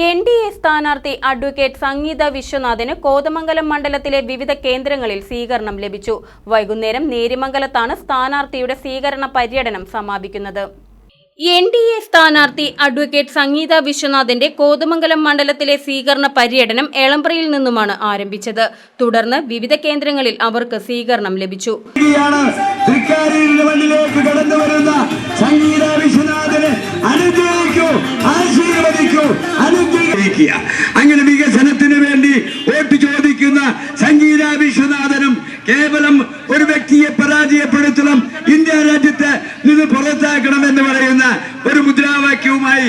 N D A സ്ഥാനാർത്ഥി advocate Sangeetha വിശ്വനാഥിന് കോതമംഗലം മണ്ഡലത്തിലെ വിവിധ കേന്ദ്രങ്ങളിൽ സ്വീകരണം ലഭിച്ചു. വൈകുന്നേരം നേരിമംഗലത്താണ് സ്ഥാനാർത്ഥിയുടെ സ്വീകരണ പര്യടനം സമാപിക്കുന്നത്. എൻ ഡി എ സ്ഥാനാർത്ഥി അഡ്വക്കേറ്റ് സംഗീത വിശ്വനാഥിന്റെ കോതമംഗലം മണ്ഡലത്തിലെ സ്വീകരണ പര്യടനം എളമ്പ്രയിൽ നിന്നുമാണ് ആരംഭിച്ചത്. തുടർന്ന് വിവിധ കേന്ദ്രങ്ങളിൽ അവർക്ക് സ്വീകരണം ലഭിച്ചു. സംഗീത പരാജയപ്പെടുത്തണം ഇന്ത്യ രാജ്യത്ത് നിന്ന് പുറത്താക്കണം എന്ന് പറയുന്ന ഒരു മുദ്രാവാക്യവുമായി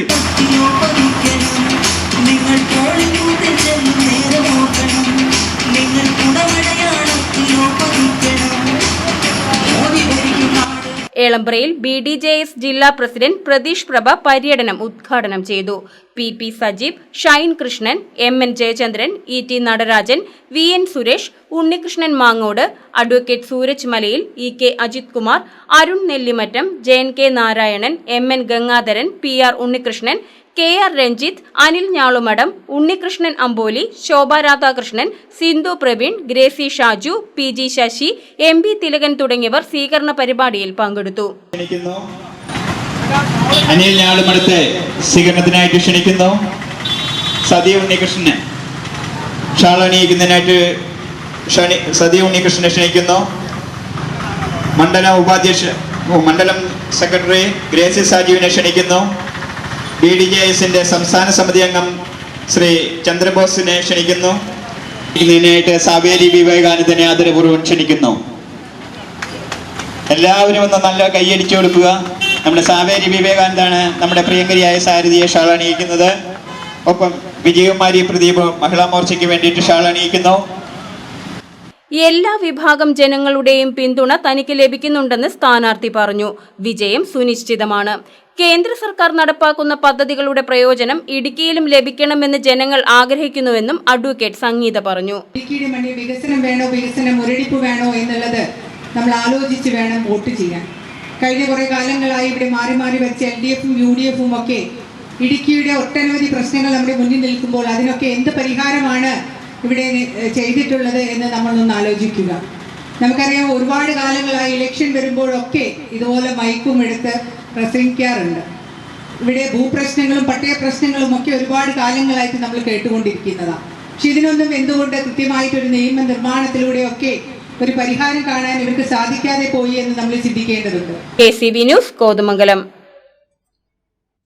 ഏളമ്പ്രയിൽ ബി ഡി ജെ എസ് ജില്ലാ പ്രസിഡന്റ് പ്രതീഷ് പ്രഭ പര്യടനം ഉദ്ഘാടനം ചെയ്തു. P P Sajeev Shine Krishnan M N Jayachandran E T Natarajan V N Suresh Unnikrishnan Mangode advocate Sooraj Malayil E K Ajith Kumar Arun Nellimattam Jayan K Narayanan M N Gangadharan P R Unnikrishnan K R Ranjith Anil Njalumadam Unnikrishnan Amboli Shobha Radhakrishnan Sindhu Praveen Gracy Shaju P G Sasi M B Thilakan തുടങ്ങിയവർ സ്വീകരണ പരിപാടിയിൽ പങ്കെടുത്തു. അനിൽ ഞാളുമടത്തെ സ്വീകരണത്തിനായിട്ട് ക്ഷണിക്കുന്നു. സതി ഉണ്ണികൃഷ്ണനെ ഷാളണിയിക്കുന്നതിനായിട്ട് ക്ഷണി സതി ഉണ്ണികൃഷ്ണനെ ക്ഷണിക്കുന്നു. മണ്ഡലം ഉപാധ്യക്ഷ മണ്ഡലം secretary Gracy സാജീവിനെ ക്ഷണിക്കുന്നു. B D J എസിന്റെ സംസ്ഥാന സമിതി അംഗം ശ്രീ ചന്ദ്രബോസിനെ ക്ഷണിക്കുന്നു. ഇതിനായിട്ട് സാവേരി വിവേകാനന്ദനെ ആദരപൂർവം ക്ഷണിക്കുന്നു. എല്ലാവരും ഒന്ന് നല്ല കൈയടിച്ചു കൊടുക്കുക. നമ്മുടെ സാവേരി വിവേകാനന്ദാണ് നമ്മുടെ പ്രിയങ്കരിയായ സാരഥിയെ ഷാൾ അണിയിക്കുന്നത്. ഒപ്പം വിജയകുമാരി പ്രദീപ് മഹിളാ മോർച്ചയ്ക്ക് വേണ്ടിയിട്ട് ഷാൾ അണിയിക്കുന്നു. എല്ലാ വിഭാഗം ജനങ്ങളുടെയും പിന്തുണ തനിക്ക് ലഭിക്കുന്നുണ്ടെന്ന് സ്ഥാനാർത്ഥി പറഞ്ഞു. വിജയം സുനിശ്ചിതമാണ്. കേന്ദ്ര സർക്കാർ നടപ്പാക്കുന്ന പദ്ധതികളുടെ പ്രയോജനം ഇടുക്കിയിലും ലഭിക്കണമെന്ന് ജനങ്ങൾ ആഗ്രഹിക്കുന്നുവെന്നും അഡ്വക്കേറ്റ് സംഗീത പറഞ്ഞു. വികസനം വേണോ വികസനം മുരടിപ്പ് വേണോ എന്നുള്ളത് നമ്മൾ ആലോചിച്ച് വേണം വോട്ട് ചെയ്യാൻ. കഴിഞ്ഞ കുറേ കാലങ്ങളായി ഇവിടെ മാറി മാറി വെച്ച എൽ ഡി എഫും യു ഡി എഫും ഒക്കെ ഇടുക്കിയുടെ ഒട്ടനവധി പ്രശ്നങ്ങൾ നമ്മുടെ മുന്നിൽ നിൽക്കുമ്പോൾ അതിനൊക്കെ എന്ത് പരിഹാരമാണ് ഇവിടെ ചെയ്തിട്ടുള്ളത് എന്ന് നമ്മളൊന്ന് ആലോചിക്കുക. നമുക്കറിയാം ഒരുപാട് കാലങ്ങളായി ഇലക്ഷൻ വരുമ്പോഴൊക്കെ ഇതുപോലെ മൈക്കും എടുത്ത് പ്രസംഗിക്കാറുണ്ട്. ഇവിടെ ഭൂപ്രശ്നങ്ങളും പട്ടയ പ്രശ്നങ്ങളും ഒക്കെ ഒരുപാട് കാലങ്ങളായിട്ട് നമ്മൾ കേട്ടുകൊണ്ടിരിക്കുന്നതാണ് പക്ഷെ ഇതിനൊന്നും എന്തുകൊണ്ട് കൃത്യമായിട്ടൊരു നിയമ നിർമ്മാണത്തിലൂടെയൊക്കെ ഒരു പരിഹാരം കാണാൻ ഇവർക്ക് സാധിക്കാതെ പോയി എന്ന് നമ്മൾ ചിന്തിക്കേണ്ടതുണ്ട്. K C B news Kothamangalam.